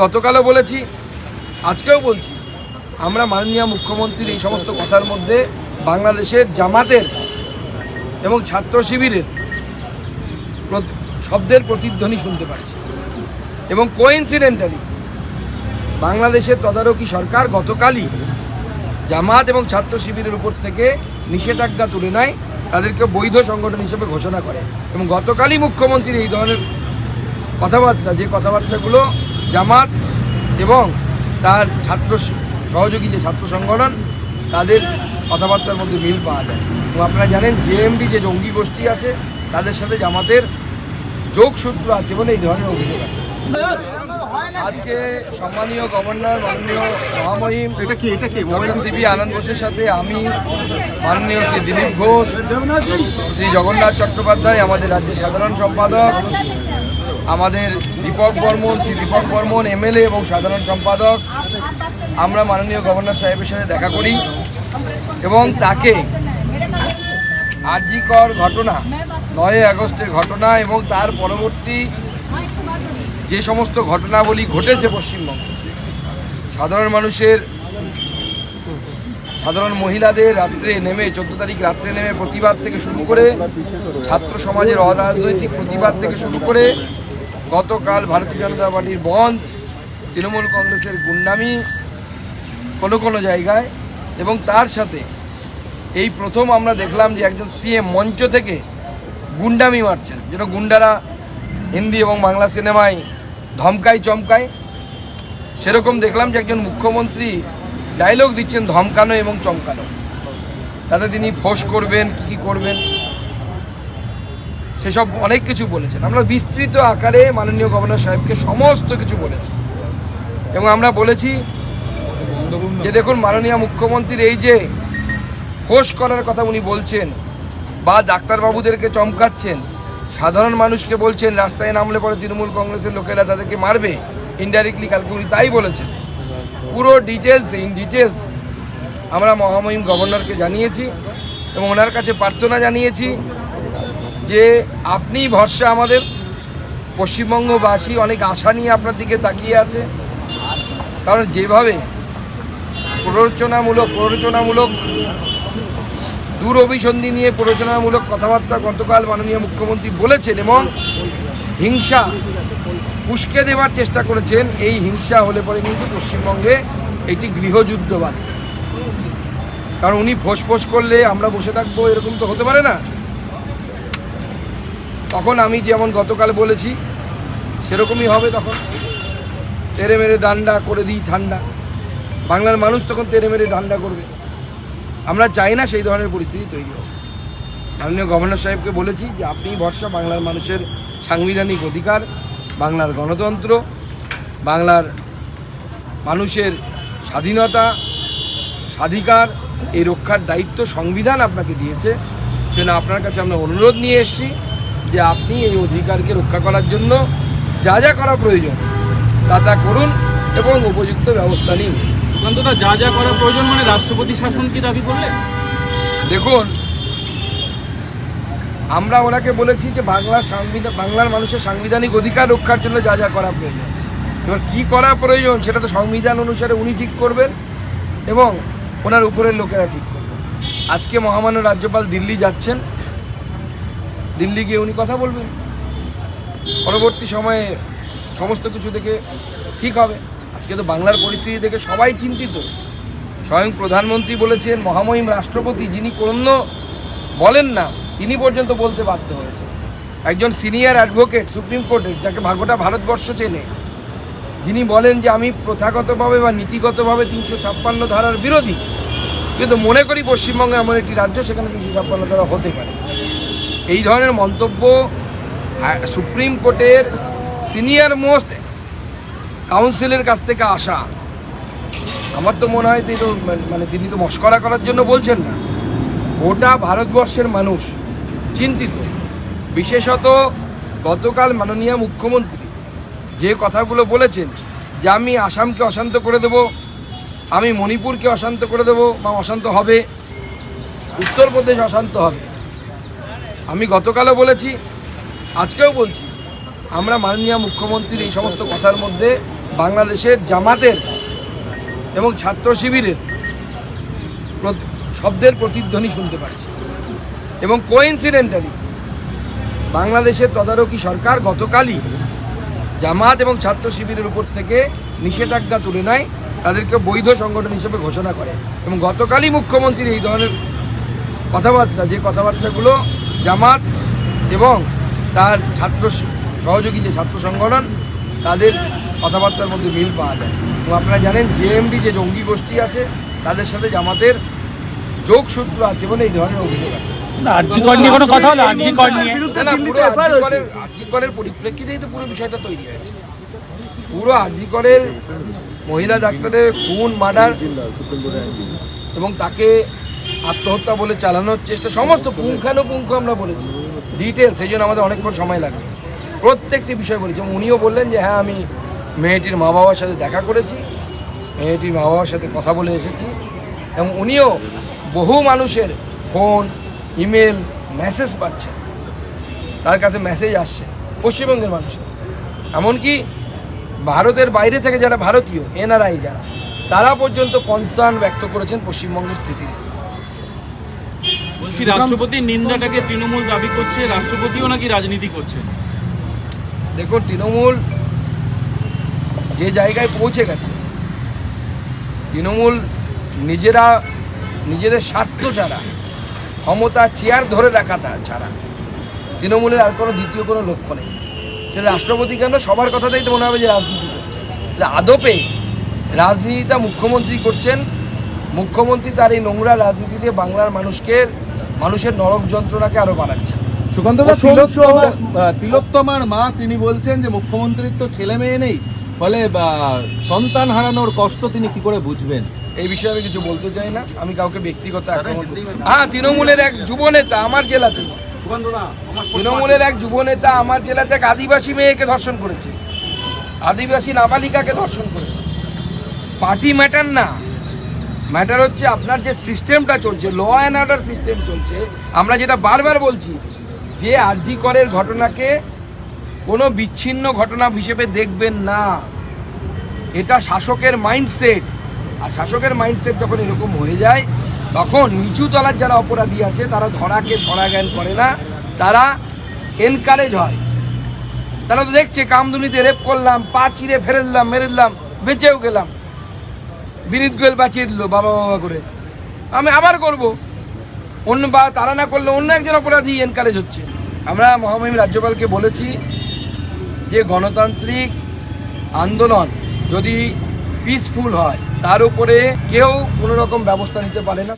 গতকালও বলেছি, আজকেও বলছি, আমরা মাননীয় মুখ্যমন্ত্রীর এই সমস্ত কথার মধ্যে বাংলাদেশের জামাতের এবং ছাত্র শিবিরের শব্দের প্রতিধ্বনি শুনতে পাচ্ছি। এবং কোইন্সিডেন্টালি বাংলাদেশের তদারকি সরকার গতকালই জামাত এবং ছাত্র শিবিরের উপর থেকে নিষেধাজ্ঞা তুলে নেয়, তাদেরকে বৈধ সংগঠন হিসেবে ঘোষণা করে। এবং গতকালই মুখ্যমন্ত্রীর এই ধরনের কথাবার্তা, যে কথাবার্তাগুলো জামাত এবং তার ছাত্র সহযোগী যে ছাত্র সংগঠন তাদের কথাবার্তার মধ্যে মিল পাওয়া যায়। এবং আপনারা জানেন জেএমডি যে জঙ্গি গোষ্ঠী আছে তাদের সাথে জামাতের যোগসূত্র আছে বলে এই ধরনের অভিযোগ আছে। আজকে সম্মানীয় গভর্নর মাননীয় মহামহিম সিবি আনন্দ বোসের সাথে আমি মাননীয় শ্রী দিলীপ ঘোষ শ্রী জগন্নাথ চট্টোপাধ্যায় আমাদের রাজ্যের সাধারণ সম্পাদক আমাদের দীপক বর্মন, শ্রী দীপক বর্মন, এমএলএ এবং সাধারণ সম্পাদক। আমরা মাননীয় গভর্নর সাহেবের সাথে দেখা করি এবং তাকে আরজিকর ঘটনা নয় আগস্টের ঘটনা এবং তার পরবর্তী যে সমস্ত ঘটনাবলী ঘটেছে পশ্চিমবঙ্গে, সাধারণ মানুষের, সাধারণ মহিলাদের রাত্রে নেমে, চোদ্দ তারিখ রাত্রে নেমে প্রতিবাদ থেকে শুরু করে, ছাত্র সমাজের অরাজনৈতিক প্রতিবাদ থেকে শুরু করে গতকাল ভারতীয় জনতা পার্টির বন্ধ, তৃণমূল কংগ্রেসের গুন্ডামি কোনো কোনো জায়গায়, এবং তার সাথে এই প্রথম আমরা দেখলাম যে একজন সিএম মঞ্চ থেকে গুন্ডামি মারছেন যেন গুন্ডারা হিন্দি এবং বাংলা সিনেমায় ধমকায় চমকায়। সেরকম দেখলাম যে একজন মুখ্যমন্ত্রী ডায়লগ দিচ্ছেন ধমকানো এবং চমকানো। তাতে তিনি ফোঁস করবেন, কী কী করবেন? সেসব অনেক কিছু বলেছেন। আমরা বিস্তৃত আকারে মাননীয় গভর্নর সাহেবকে সমস্ত কিছু বলেছি। এবং আমরা বলেছি যে দেখুন মাননীয় মুখ্যমন্ত্রীর এই যে ফোঁস করার কথা উনি বলছেন বা ডাক্তারবাবুদেরকে চমকাচ্ছেন, সাধারণ মানুষকে বলছেন, রাস্তায় নামলে পরে তৃণমূল কংগ্রেসের লোকেরা তাদেরকে মারবে ইনডাইরেক্টলি কালকে উনি তাই বলেছেন। পুরো ডিটেলস ইন ডিটেলস আমরা মহামহিম গভর্নরকে জানিয়েছি এবং ওনার কাছে প্রার্থনা জানিয়েছি। যে আপনি ভরসা আমাদের পশ্চিমবঙ্গবাসী অনেক আশা নিয়ে আপনার দিকে তাকিয়ে আছে। কারণ যেভাবে প্ররোচনামূলক প্ররোচনামূলক দূর অভিসন্ধি নিয়ে প্ররোচনামূলক কথাবার্তা গতকাল মাননীয় মুখ্যমন্ত্রী বলেছেন এবং হিংসা উস্কে দেওয়ার চেষ্টা করেছেন, এই হিংসা হলে পরে কিন্তু পশ্চিমবঙ্গে এটি গৃহযুদ্ধবাদ। কারণ উনি ফোঁস করলে আমরা বসে থাকব, এরকম তো হতে পারে না। তখন আমি যেমন গতকাল বলেছি, সেরকমই হবে তখন। তেরে মেরে ডান্ডা করে দিই ঠান্ডা। বাংলার মানুষ তখন তেরে মেরে ডান্ডা করবে। আমরা চাই না সেই ধরনের পরিস্থিতি তৈরি হোক। মাননীয় গভর্নর সাহেবকে বলেছি যে আপনিই ভরসা বাংলার মানুষের সাংবিধানিক অধিকার, বাংলার গণতন্ত্র, বাংলার মানুষের স্বাধীনতা, স্বাধিকার, এই রক্ষার দায়িত্ব সংবিধান আপনাকে দিয়েছে। সেজন্য আপনার কাছে আমরা অনুরোধ নিয়ে এসেছি। যে আপনি এই অধিকারকে রক্ষা করার জন্য যা যা করা প্রয়োজন তা তা করুন এবং উপযুক্ত ব্যবস্থা নিন। সুকান্তদা যা যা করা প্রয়োজন মানে রাষ্ট্রপতি শাসন কি দাবি করলে দেখুন আমরা ওনাকে বলেছি যে বাংলার সংবিধান বাংলার মানুষের সাংবিধানিক অধিকার রক্ষার জন্য যা যা করা প্রয়োজন। এবার কী করা প্রয়োজন সেটা তো সংবিধান অনুসারে উনি ঠিক করবেন এবং ওনার উপরের লোকেরা ঠিক করবেন। আজকে মহামান্য রাজ্যপাল দিল্লি যাচ্ছেন দিল্লি গিয়ে উনি কথা বলবেন। পরবর্তী সময়ে সমস্ত কিছু দেখে ঠিক হবে। আজকে তো বাংলার পরিস্থিতি দেখে সবাই চিন্তিত। স্বয়ং প্রধানমন্ত্রী বলেছেন, মহামহিম রাষ্ট্রপতি যিনি কোনো বলেন না, তিনি পর্যন্ত বলতে বাধ্য হয়েছে একজন সিনিয়র অ্যাডভোকেট, সুপ্রিম কোর্টের, যাকে ভাগোটা ভারতবর্ষ চেনে, যিনি বলেন যে আমি প্রথাগতভাবে বা নীতিগতভাবে তিনশো ছাপ্পান্ন ধারার বিরোধী। কিন্তু মনে করি পশ্চিমবঙ্গে এমন একটি রাজ্য, সেখানে তিনশো ছাপ্পান্ন ধারা হতে পারে। এই ধরনের মন্তব্য সুপ্রিম কোর্টের সিনিয়র মোস্ট কাউন্সিলের কাছ থেকে আসা। আমার তো মনে হয় তিনি তো মানে তিনি তো মস্করা করার জন্য বলছেন না। গোটা ভারতবর্ষের মানুষ চিন্তিত। বিশেষত গতকাল মাননীয় মুখ্যমন্ত্রী যে কথাগুলো বলেছেন যে আমি আসামকে অশান্ত করে দেব, আমি মণিপুরকে অশান্ত করে দেব, বা অশান্ত হবে, উত্তরপ্রদেশ অশান্ত হবে। আমি গতকালও বলেছি, আজকেও বলছি, আমরা মাননীয় মুখ্যমন্ত্রীর এই সমস্ত কথার মধ্যে বাংলাদেশের জামাতের এবং ছাত্র শিবিরের শব্দের প্রতিধ্বনি শুনতে পাচ্ছি। এবং কোইন্সিডেন্টালি বাংলাদেশের তদারকি সরকার গতকালই জামাত এবং ছাত্র শিবিরের উপর থেকে নিষেধাজ্ঞা তুলে নেয়, তাদেরকে বৈধ সংগঠন হিসেবে ঘোষণা করে। এবং গতকালই মুখ্যমন্ত্রী এই ধরনের কথাবার্তা, যে কথাবার্তাগুলো জামাত এবং তার ছাত্র সহযোগী যে ছাত্র সংগঠন তাদের কথাবার্তার মধ্যে মিল পাওয়া যায়। এবং আপনারা জানেন জেএমডি যে জঙ্গি গোষ্ঠী আছে তাদের সাথে জামাতের যোগসূত্র আছে বলে এই ধরনের অভিযোগ আছে। পরিপ্রেক্ষিতেই তো পুরো বিষয়টা তৈরি হয়েছে। পুরো আরজিকরের মহিলা ডাক্তারের খুন মার্ডার এবং তাকে আত্মহত্যা বলে চালানোর চেষ্টা, সমস্ত পুঙ্খানুপুঙ্খ আমরা বলেছি। ডিটেলস সেই জন্য আমাদের অনেকক্ষণ সময় লাগবে। প্রত্যেকটি বিষয় বলেছি। উনিও বললেন যে হ্যাঁ আমি মেয়েটির মা বাবার সাথে দেখা করেছি, মেয়েটির মা বাবার সাথে কথা বলে এসেছি। এবং উনিও বহু মানুষের ফোন, ইমেল, মেসেজ পাচ্ছেন। তার কাছে মেসেজ আসছে, পশ্চিমবঙ্গের মানুষের। এমনকি ভারতের বাইরে থেকে যারা ভারতীয়, এনআরআই যারা, তারা পর্যন্ত কনসার্ন ব্যক্ত করেছেন পশ্চিমবঙ্গের স্থিতি। বলছি রাষ্ট্রপতির নিন্দাটাকে তৃণমূল দাবি করছে, রাষ্ট্রপতিও নাকি রাজনীতি করছে? দেখুন, তৃণমূল যে জায়গায় পৌঁছে গেছে, তৃণমূল নিজেরা, নিজেদের স্বার্থ ছাড়া ক্ষমতা, চেয়ার ধরে রাখা ছাড়া তৃণমূলের আর কোনো দ্বিতীয় কোনো লক্ষ্য নেই। সেটা রাষ্ট্রপতিকে আমরা সবার কথাতেই তো মনে হবে যে রাজনীতি করছে। আদপে রাজনীতিটা মুখ্যমন্ত্রী করছেন। মুখ্যমন্ত্রী তার এই নোংরা রাজনীতি দিয়ে বাংলার মানুষকে মানুষের নরক যন্ত্রণাকে আরও বাড়াচ্ছে। সুকান্তদা তিলোত্তমার তিলোত্তমার মা তিনি বলছেন যে মুখ্যমন্ত্রীর তো ছেলে মেয়ে নেই ফলে বা, সন্তান হারানোর কষ্ট তিনি কি করে বুঝবেন? এই বিষয়ে আমি কিছু বলতে চাই না আমি কাউকে ব্যক্তিগত আক্রমণ। হ্যাঁ তৃণমূলের এক যুব নেতা আমার জেলাতে। তৃণমূলের এক যুব নেতা আমার জেলাতে এক আদিবাসী মেয়েকে ধর্ষণ করেছে। আদিবাসী নাবালিকাকে ধর্ষণ করেছে। পার্টি ম্যাটার না। ম্যাটার হচ্ছে আপনার যে সিস্টেমটা চলছে ল অ্যান্ড অর্ডার সিস্টেম চলছে, আমরা যেটা বারবার বলছি, যে আরজি করের ঘটনাকে কোনো বিচ্ছিন্ন ঘটনা হিসেবে দেখবেন না। এটা শাসকের মাইন্ডসেট আর শাসকের মাইন্ডসেট যখন এরকম হয়ে যায়, তখন নিচু তলার যারা অপরাধী আছে, তারা ধরাকে সরা জ্ঞান করে না, তারা এনকারেজ হয়। তারা তো দেখছে, কামদুনিতে রেপ করলাম, পা চিরে ফেরে দিলাম মেরে দিলাম বেঁচেও গেলাম। বিনীত গোয়েল বাঁচিয়ে দিল বাবা বাবা করে। আমি আবার করব। অন্য বা তারা না করলে অন্য একজন অপরাধী এনকারেজ হচ্ছে। আমরা মহামহিম রাজ্যপালকে বলেছি যে গণতান্ত্রিক আন্দোলন যদি পিসফুল হয়, তার উপরে কেউ কোনো রকম ব্যবস্থা নিতে পারে না।